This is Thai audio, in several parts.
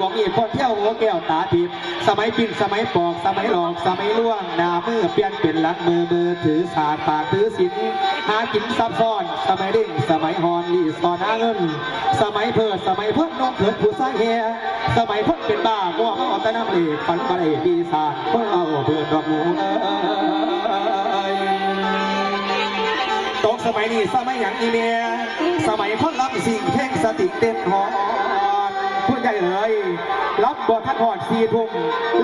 บอกมีคนเที่ยวหัวแก้วตาทิพสมัยปิ่นสมัยปอก สมัยหลอก สมัยล่วงนามือเปลี่ยนเป็นลักมือมือถือศาสตร์ปากถือศิลหากินซับซ้อน สมัยเด้งสมัยฮอนรีสอร์ทหาเงิน สมัยเพิดสมัยเพิ่นน้องเถิดผู้สร้างเฮสมัยเพิ่นเป็นบ้ามั่วเมาเอาแต่น้ำเหลกฝันมาเลยปีศาจเพิ่นเอาเพื่อดอกหมูเอ้ยตกสมัยนี้สมัยอย่างอีเมียสมัยคนรับสิ่งเพ่งสติเต็มหอ ดผู้ใหญ่เอ๋ยรับบทท่านหอดสีทุ่ม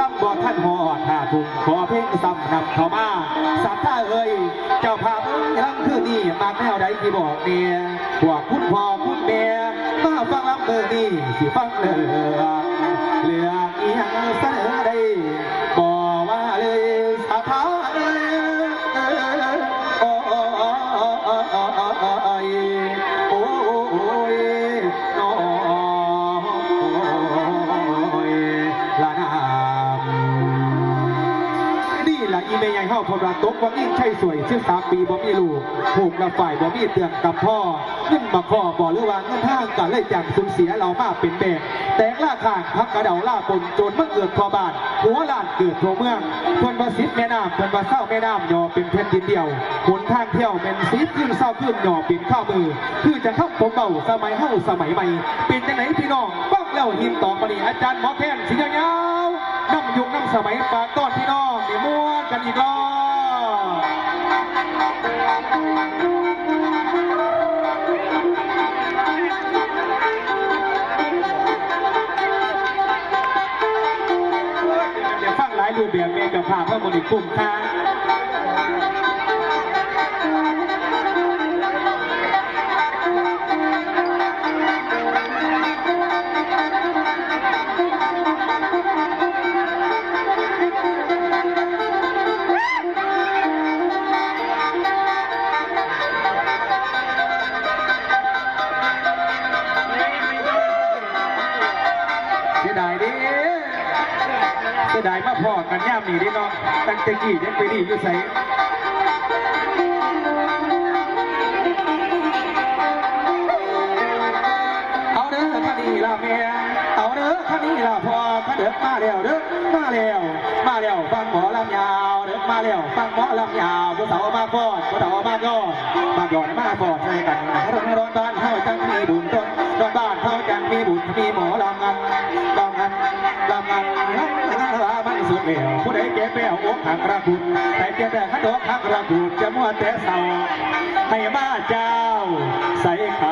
รับบทท่านหอดห้าทุ่มขอเพลงซ้ำนำเข้ามาสัตว์ท่าเอ๋ยเจ้าภาพยังคือนี่มาแนวใดที่บอกเนี่ยพวกคุณพ่อคุณแม่มาฟังรับเบอร์นี่สิฟังเลยเรือ เมย์ใหญ่เฮาพลรัตกว่ายิ่งใช่สวยชื่อสามปีบ่มีลูกผูกกับฝ่ายบ่มีเตือนกับพ่อขึ้นมาพ่อบ่หรือว่าเงินทางกันเลยจากสูญเสียเรามาเป็นแบบแตงล่าข้างพักกระเดาล่าปนโจรเมื่อเกิดพอบานหัวลานเกิดทั่วเมืองทวนประสิทธิ์แม่น้ำทวนประเศร้าแม่น้ำยอเป็นแผ่นดินเดียวหนทางเที่ยวเป็นสีขึ้นเศร้าขึ้นหยอเป็นข้าวมือ คือจะเข้าผมเบาสมัยเฮ้าสมัยใหม่เป็นจังไหนพี่น้องฟังแล้วหินต่อมานี่อาจารย์หมอแค้นสียาวน้ำยุคน้ำสมัยฝากต้อนพี่น้องนี่ม้วนกันอีกรอบ รูปแบบเมกับภาพเพื่อมนิคุ้มค่า ยดายมาพอกันย่ามนี่ดิเนาะตั้งแต่กี้ยังไปดีอยู่ใส่เอาเด้อท่านี่ล่ะแม่เอาเด้อท่านี่ล่ะพ่อท่าเด้อมาแล้วเด้อมาแล้วมาแล้วฟังหมอลำยาวเด้อมาแล้วฟังหมอลำยาวผู้สาวมาก่อนผู้สาวมาก่อนมาก่อนมาก่อนใส่กันร้อนร้อนบ้านเฮาจังมีบุญต้น ร้อนบ้านเขาจังมีบุญมีหมอลำงานลำงานลำงานลำงานลามันสุดแล้วผู้ใดเก็บแป้วอกหักระบุญแต่เก็บแต่ขันดอกหักระบุญจะมัวแต่เศร้าให้มาเจ้าใส่ขา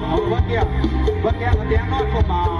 เอาวัดเดียววัดเดียววัดเดียวน้อยกว่มา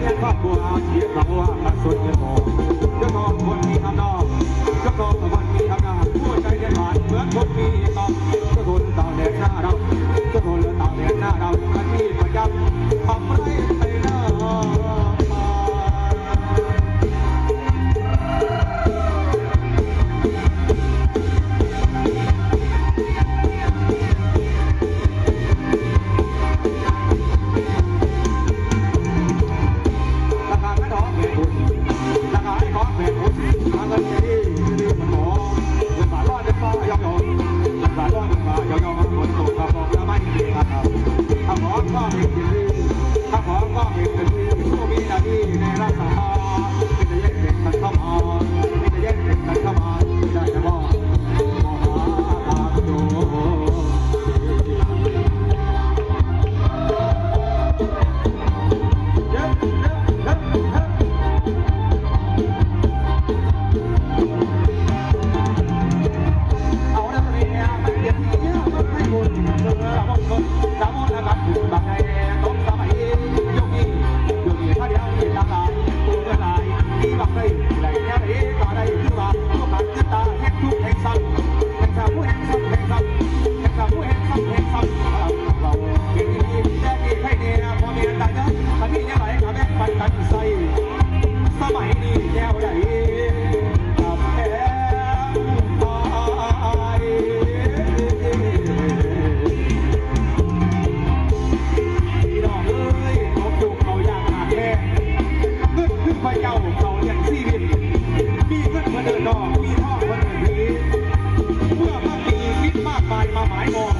เลี้ยงครอบครัวเอาชีวิตเราว่ามันสุดยอดจะกองคนมีอำนาจจะกองคนมีอำนาจหัวใจเด็ดดเหมือนคนมีตอกจะทนต่างแดหน้าเราจะทนต่างแดหน้าเรอันนี้ประจ อย่มีเพื่อเดินดอกมีทองพ่อเดินพีเพื่อมากมีคิดมากมามาหมายมอง